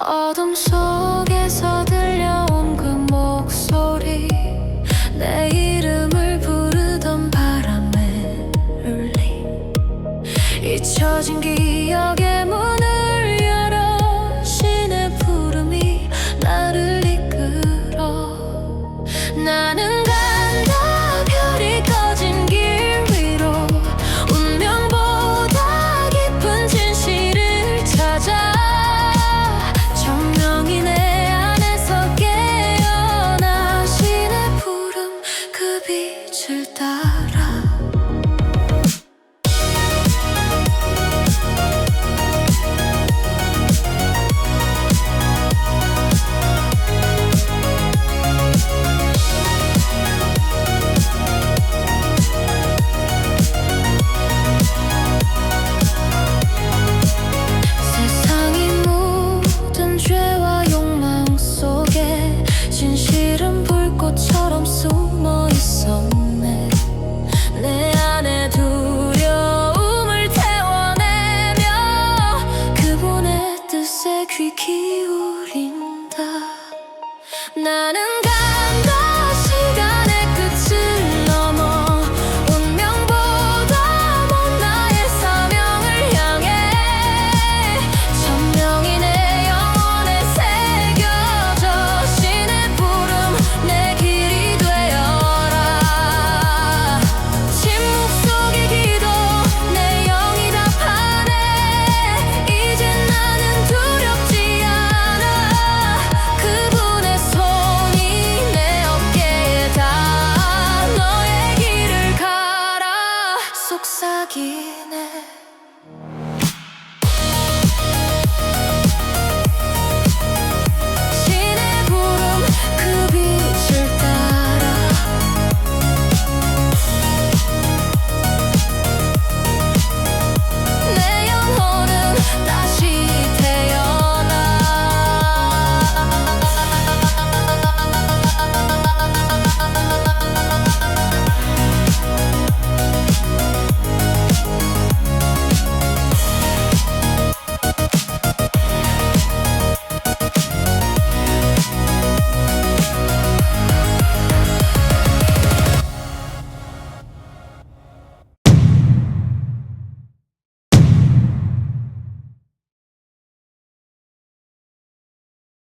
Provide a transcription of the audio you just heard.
어둠 속에서 들려온 그 목소리. 내 이름을 부르던 바람에 울린 잊혀진 기억의 물 어린다. 나는 감 aquí.